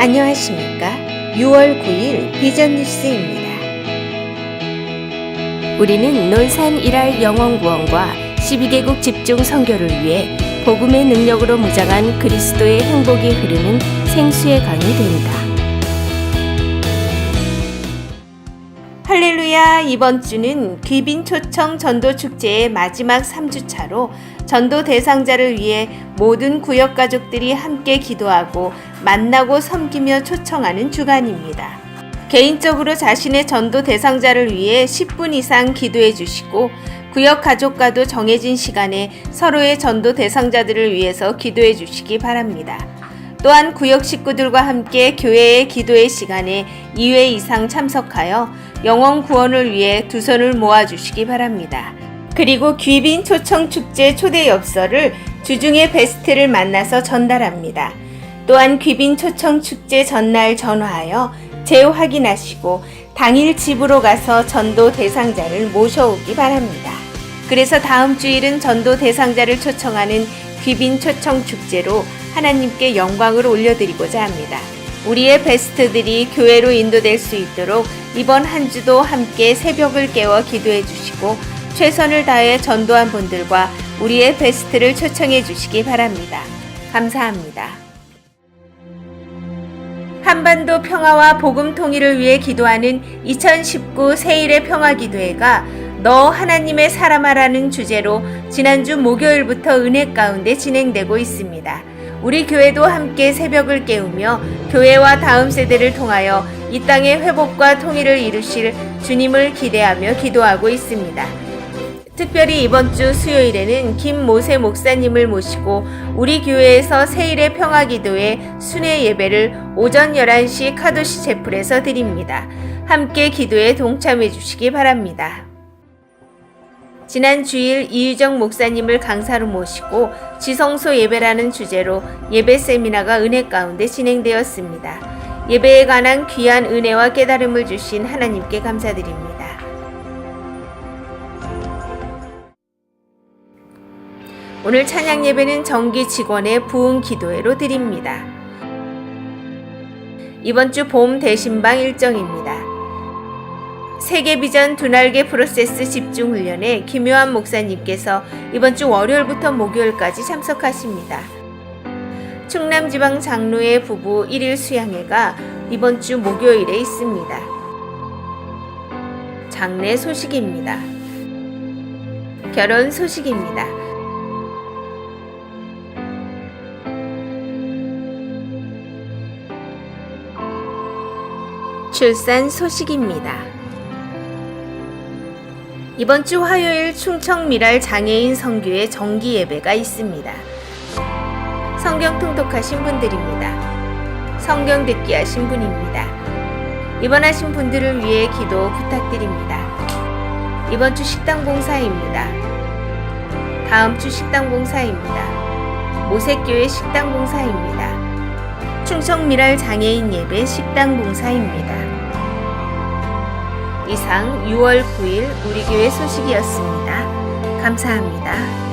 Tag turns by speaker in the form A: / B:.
A: 안녕하십니까. 6월 9일 비전 뉴스입니다.
B: 우리는 논산 일할 영원 구원과 12개국 집중 선교를 위해 복음의 능력으로 무장한 그리스도의 행복이 흐르는 생수의 강이 된다.
A: 할렐루야 이번 주는 귀빈 초청 전도 축제의 마지막 3주차로 전도 대상자를 위해 모든 구역 가족들이 함께 기도하고 만나고 섬기며 초청하는 주간입니다. 개인적으로 자신의 전도 대상자를 위해 10분 이상 기도해 주시고 구역 가족과도 정해진 시간에 서로의 전도 대상자들을 위해서 기도해 주시기 바랍니다. 또한 구역 식구들과 함께 교회의 기도의 시간에 2회 이상 참석하여 영원 구원을 위해 두 손을 모아 주시기 바랍니다. 그리고 귀빈 초청 축제 초대 엽서를 주중에 베스트를 만나서 전달합니다. 또한 귀빈 초청 축제 전날 전화하여 재확인하시고 당일 집으로 가서 전도 대상자를 모셔오기 바랍니다. 그래서 다음 주일은 전도 대상자를 초청하는 귀빈 초청 축제로 하나님께 영광을 올려드리고자 합니다. 우리의 베스트들이 교회로 인도될 수 있도록 이번 한 주도 함께 새벽을 깨워 기도해 주시고 최선을 다해 전도한 분들과 우리의 베스트를 초청해 주시기 바랍니다. 감사합니다. 한반도 평화와 복음 통일을 위해 기도하는 2019 세일의 평화 기도회가 너 하나님의 사람아라는 주제로 지난주 목요일부터 은혜 가운데 진행되고 있습니다. 우리 교회도 함께 새벽을 깨우며 교회와 다음 세대를 통하여 이 땅의 회복과 통일을 이루실 주님을 기대하며 기도하고 있습니다. 특별히 이번 주 수요일에는 김모세 목사님을 모시고 우리 교회에서 세일의 평화 기도회 순회 예배를 오전 11시 카도시 제풀에서 드립니다. 함께 기도에 동참해 주시기 바랍니다. 지난 주일 이유정 목사님을 강사로 모시고 지성소 예배라는 주제로 예배 세미나가 은혜 가운데 진행되었습니다. 예배에 관한 귀한 은혜와 깨달음을 주신 하나님께 감사드립니다. 오늘 찬양 예배는 정기 직원의 부흥 기도회로 드립니다. 이번 주 봄 대신방 일정입니다. 세계 비전 두 날개 프로세스 집중 훈련에 김요한 목사님께서 이번 주 월요일부터 목요일까지 참석하십니다. 충남지방 장로의 부부 1일 수양회가 이번 주 목요일에 있습니다. 장례 소식입니다. 결혼 소식입니다. 출산 소식입니다. 이번 주 화요일 충청 미랄 장애인 성교의 정기 예배가 있습니다. 성경 통독하신 분들입니다. 성경 듣기 하신 분입니다. 입원하신 분들을 위해 기도 부탁드립니다. 이번 주 식당 봉사입니다. 다음 주 식당 봉사입니다. 모색교회 식당 봉사입니다. 충청 미랄 장애인 예배 식당 봉사입니다. 이상 6월 9일 우리 교회 소식이었습니다. 감사합니다.